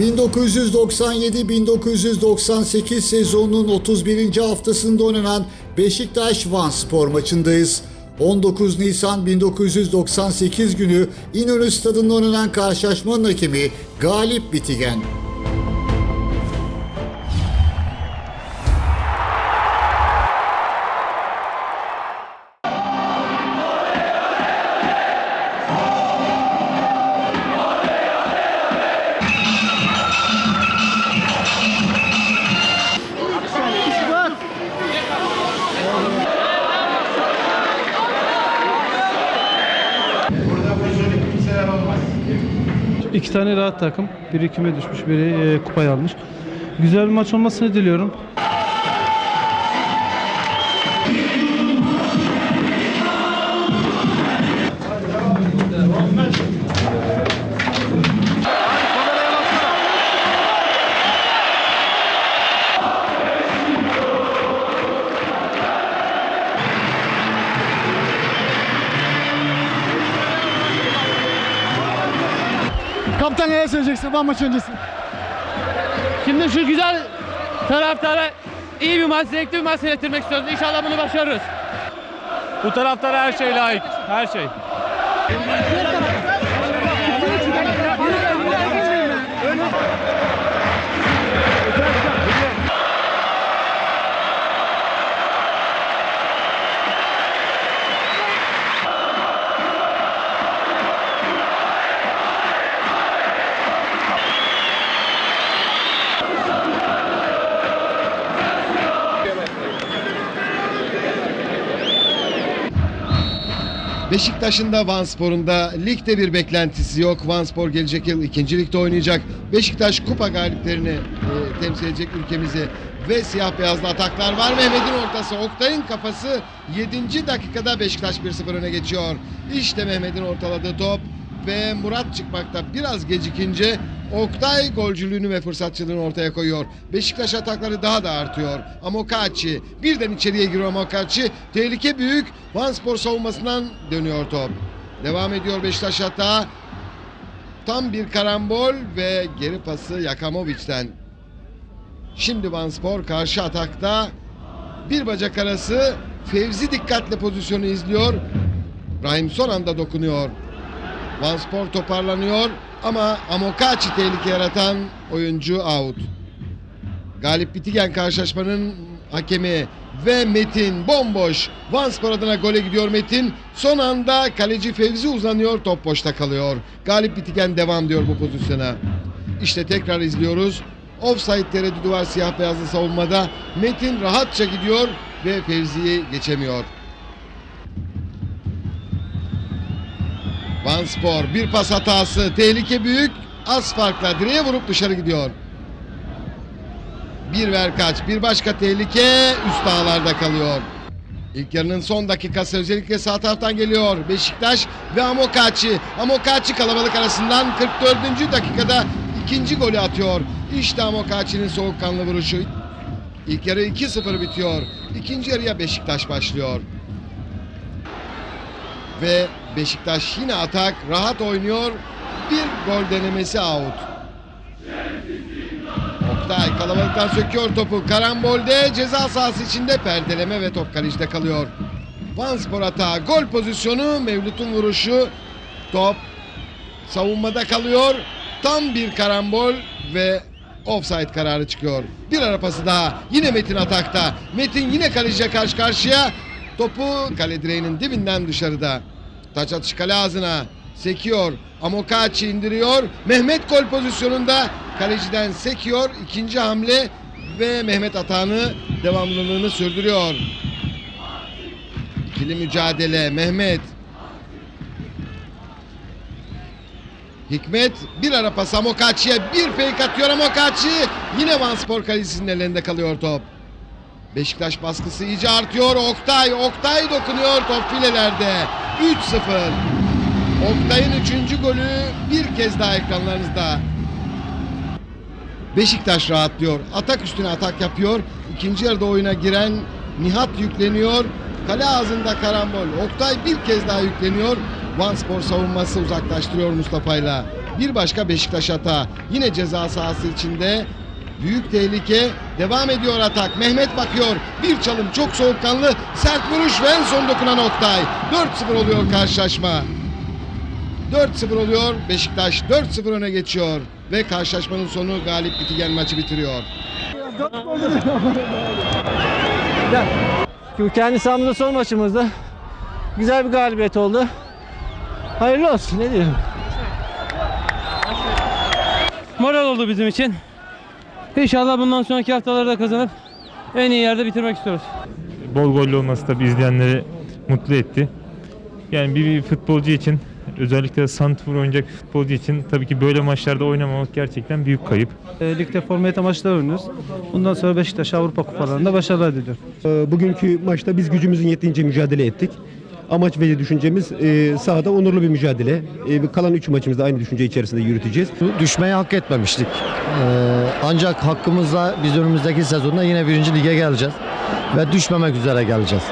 1997-1998 sezonunun 31. haftasında oynanan Beşiktaş Van Spor maçındayız. 19 Nisan 1998 günü İnönü Stadı'nda oynanan karşılaşmanın hakemi Galip Bitigen. İki tane rahat takım. Biri küme düşmüş, biri e, kupayı almış. Güzel bir maç olmasını diliyorum. Kaptan neler söyleyeceksin Van maçı öncesi? Şimdi şu güzel taraftara iyi bir maç, zevkli bir maç seyrettirmek istiyoruz. İnşallah bunu başarırız. Bu taraftara her şey layık. Her şey. Beşiktaş'ın da Vanspor'un da ligde bir beklentisi yok. Vanspor gelecek yıl ikinci ligde oynayacak. Beşiktaş kupa galiplerini e, temsil edecek ülkemizi ve siyah beyazlı ataklar var. Mehmet'in ortası, Oktay'ın kafası 7. dakikada Beşiktaş 1-0 öne geçiyor. İşte Mehmet'in ortaladığı top ve Murat çıkmakta biraz gecikince Oktay golcülüğünü ve fırsatçılığını ortaya koyuyor. Beşiktaş atakları daha da artıyor. Amokachi birden içeriye giriyor Amokachi. Tehlike büyük. Vanspor savunmasından dönüyor top. Devam ediyor Beşiktaş hata. Tam bir karambol ve geri pası Yakamovic'den. Şimdi Vanspor karşı atakta bir bacak arası Fevzi dikkatle pozisyonu izliyor. Rahim son anda dokunuyor. Vanspor toparlanıyor ama Amokachi tehlike yaratan oyuncu out. Galip Bitigen karşılaşmanın hakemi ve Metin bomboş. Vanspor adına gole gidiyor Metin. Son anda kaleci Fevzi uzanıyor top boşta kalıyor. Galip Bitigen devam diyor bu pozisyona. İşte tekrar izliyoruz. Offside tereddüdü var siyah beyazlı savunmada. Metin rahatça gidiyor ve Fevzi'yi geçemiyor. Vanspor bir pas hatası. Tehlike büyük. Az farkla direğe vurup dışarı gidiyor. Bir ver kaç. Bir başka tehlike üst ağlarda kalıyor. İlk yarının son dakikası özellikle sağ taraftan geliyor. Beşiktaş ve Amokachi. Amokachi kalabalık arasından 44. dakikada ikinci golü atıyor. İşte Amokachi'nin soğukkanlı vuruşu. İlk yarı 2-0 bitiyor. İkinci yarıya Beşiktaş başlıyor. Ve Beşiktaş yine atak rahat oynuyor. Bir gol denemesi out. Oktay kalabalıktan söküyor topu. Karambolde ceza sahası içinde perdeleme ve top kalecide kalıyor. Vanspor hata gol pozisyonu Mevlüt'ün vuruşu. Top savunmada kalıyor. Tam bir karambol ve offside kararı çıkıyor. Bir ara pası daha. Yine Metin atakta. Metin yine kaleciye karşı karşıya. Topu kale direğinin dibinden dışarıda. Taç atışı kale ağzına. Sekiyor. Amokachi indiriyor. Mehmet gol pozisyonunda kaleciden sekiyor. İkinci hamle ve Mehmet atağını devamlılığını sürdürüyor. İkili mücadele. Mehmet. Hikmet bir ara pas Amokachi'ye bir fake atıyor Amokachi. Yine Vanspor kalecisinin ellerinde kalıyor top. Beşiktaş baskısı iyice artıyor. Oktay, Oktay dokunuyor top filelerde. 3-0. Oktay'ın üçüncü golü bir kez daha ekranlarınızda. Beşiktaş rahatlıyor. Atak üstüne atak yapıyor. İkinci yarıda oyuna giren Nihat yükleniyor. Kale ağzında karambol. Oktay bir kez daha yükleniyor. Vanspor savunması uzaklaştırıyor Mustafa'yla. Bir başka Beşiktaş hata. Yine ceza sahası içinde Büyük tehlike devam ediyor atak. Mehmet bakıyor. Bir çalım çok soğukkanlı. Sert vuruş ve en son dokunan Oktay. 4-0 oluyor karşılaşma. 4-0 oluyor. Beşiktaş 4-0 öne geçiyor. Ve karşılaşmanın sonu galip bitigen maçı bitiriyor. Kendi sahamızda son maçımızda. Güzel bir galibiyet oldu. Hayırlı olsun ne diyorum. Moral oldu bizim için. İnşallah bundan sonraki haftalarda kazanıp en iyi yerde bitirmek istiyoruz. bol gollü olması tabii izleyenleri mutlu etti. Yani bir, bir futbolcu için özellikle santrfor oynayacak futbolcu için tabii ki böyle maçlarda oynamamak gerçekten büyük kayıp. E, ligde formayet amaçlı oynuyoruz. Bundan sonra Beşiktaş Avrupa Kupalarında başarılar diliyorum. Ee, Bugünkü maçta biz gücümüzün yettiğince mücadele ettik. Amaç ve düşüncemiz e, sahada onurlu bir mücadele. E, kalan 3 maçımızda aynı düşünce içerisinde yürüteceğiz. Düşmeyi hak etmemiştik. Ee, ancak hakkımızla biz önümüzdeki sezonda yine birinci lige geleceğiz. Ve düşmemek üzere geleceğiz.